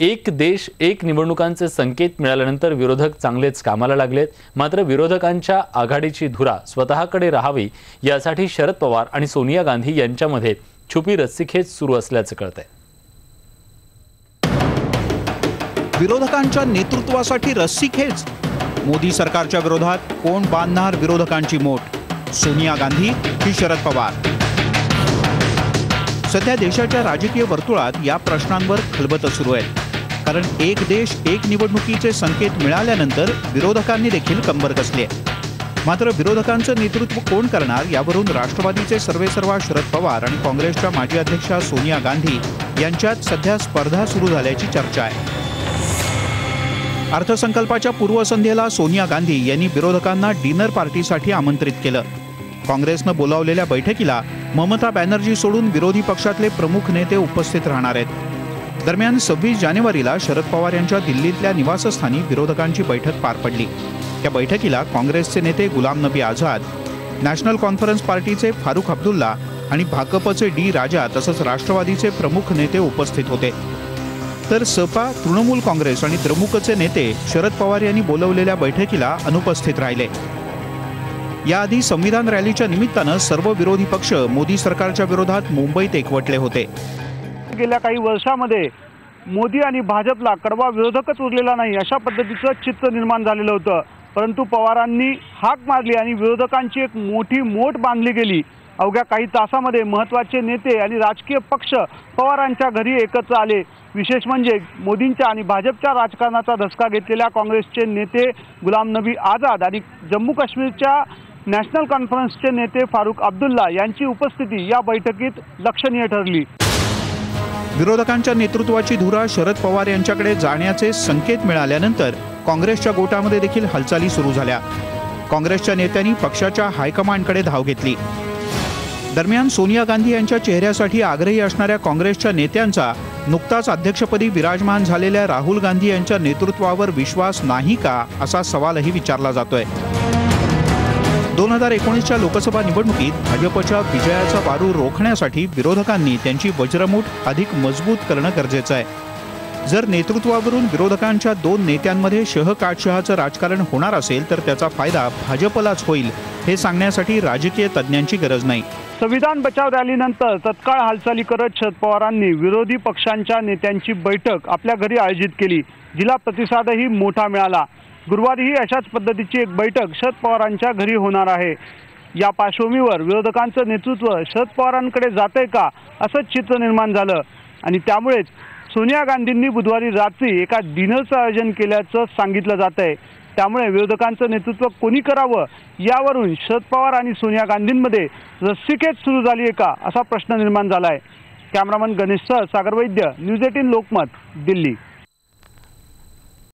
एक देश एक निवडणुकांचे संकेत मिळाल्यानंतर विरोधक चांगलेच कामाला लागलेत. मात्र विरोधकांच्या आघाडीची धुरा स्वतःकडे राहावी यासाठी शरद पवार आणि सोनिया गांधी यांच्यामध्ये छुपी रस्सीखेच सुरू असल्याचं कळतंय. विरोधकांच्या नेतृत्वासाठी रस्सीखेच? मोदी सरकारच्या विरोधात कोण बांधणार विरोधकांची मोठ? सोनिया गांधी ही शरद पवार? सध्या देशाच्या राजकीय वर्तुळात या प्रश्नांवर खलबतं सुरू आहे कारण एक देश एक निवडणुकीचे संकेत मिळाल्यानंतर विरोधकांनी देखील कंबर कसली आहे. मात्र विरोधकांचं नेतृत्व कोण करणार यावरून राष्ट्रवादीचे सर्वेसर्वा शरद पवार आणि काँग्रेसच्या माजी अध्यक्षा सोनिया गांधी यांच्यात सध्या स्पर्धा सुरू झाल्याची चर्चा आहे. अर्थसंकल्पाच्या पूर्वसंध्येला सोनिया गांधी यांनी विरोधकांना डिनर पार्टीसाठी आमंत्रित केलं. काँग्रेसनं बोलावलेल्या बैठकीला ममता बॅनर्जी सोडून विरोधी पक्षातले प्रमुख नेते उपस्थित राहणार आहेत. दरम्यान सव्वीस जानेवारीला शरद पवार यांच्या दिल्लीतल्या निवासस्थानी विरोधकांची बैठक पार पडली. त्या बैठकीला काँग्रेसचे नेते गुलाम नबी आझाद नॅशनल कॉन्फरन्स पार्टीचे फारुख अब्दुल्ला आणि भाकपचे डी राजा तसंच राष्ट्रवादीचे प्रमुख नेते उपस्थित होते. तर सपा तृणमूल काँग्रेस आणि द्रमुकचे नेते शरद पवार यांनी बोलवलेल्या बैठकीला अनुपस्थित राहिले. याआधी संविधान रॅलीच्या निमित्तानं सर्व विरोधी पक्ष मोदी सरकारच्या विरोधात मुंबईत एकवटले होते. गेल्या काही वर्षामध्ये मोदी आणि भाजपला कडवा विरोधकच उरलेला नाही अशा पद्धतीचं चित्र निर्माण झालेलं होतं. परंतु पवारांनी हाक मारली आणि विरोधकांची एक मोठी मोठ बांधली गेली. अवघ्या काही तासामध्ये महत्त्वाचे नेते आणि राजकीय पक्ष पवारांच्या घरी एकत्र आले. विशेष म्हणजे मोदींच्या आणि भाजपच्या राजकारणाचा धसका घेतलेल्या काँग्रेसचे नेते गुलाम नबी आझाद आणि जम्मू काश्मीरच्या नॅशनल कॉन्फरन्सचे नेते फारुख अब्दुल्ला यांची उपस्थिती या बैठकीत लक्षणीय ठरली. विरोधकांच्या नेतृत्वाची धुरा शरद पवार यांच्याकडे जाण्याचे संकेत मिळाल्यानंतर काँग्रेसच्या गोटामध्ये देखील हालचाली सुरू झाल्या. काँग्रेसच्या नेत्यांनी पक्षाच्या हायकमांडकडे धाव घेतली. दरम्यान सोनिया गांधी यांच्या चेहऱ्यासाठी आग्रही असणाऱ्या काँग्रेसच्या नेत्यांचा नुकताच अध्यक्षपदी विराजमान झालेल्या राहुल गांधी यांच्या नेतृत्वावर विश्वास नाही का असा सवालही विचारला जातोय. दोन हजार एकोणीसच्या लोकसभा निवडणुकीत भाजपच्या विजयाचा वारू रोखण्यासाठी विरोधकांनी त्यांची वज्रमूठ अधिक मजबूत करणं गरजेचं आहे. जर नेतृत्वावरून विरोधकांच्या दोन नेत्यांमध्ये शहकाटशहाचं राजकारण होणार असेल तर त्याचा फायदा भाजपलाच होईल हे सांगण्यासाठी राजकीय तज्ज्ञांची गरज नाही. संविधान बचाव रॅलीनंतर तत्काळ हालचाली करत शरद पवारांनी विरोधी पक्षांच्या नेत्यांची बैठक आपल्या घरी आयोजित केली. जिला प्रतिसादही मोठा मिळाला. गुरुवारीही अशाच पद्धतीची एक बैठक शरद पवारांच्या घरी होणार आहे. या पार्श्वभूमीवर विरोधकांचं नेतृत्व शरद पवारांकडे जातंय का असंच चित्र निर्माण झालं आणि त्यामुळेच सोनिया गांधींनी बुधवारी रात्री एका डिनरचं आयोजन केल्याचं सांगितलं जात आहे. त्यामुळे विरोधकांचं नेतृत्व कोणी करावं यावरून शरद पवार आणि सोनिया गांधींमध्ये रस्सिकेच सुरू झाली आहे का असा प्रश्न निर्माण झाला आहे कॅमेरामन गणेश सह सागर वैद्य न्यूज एटीन लोकमत दिल्ली.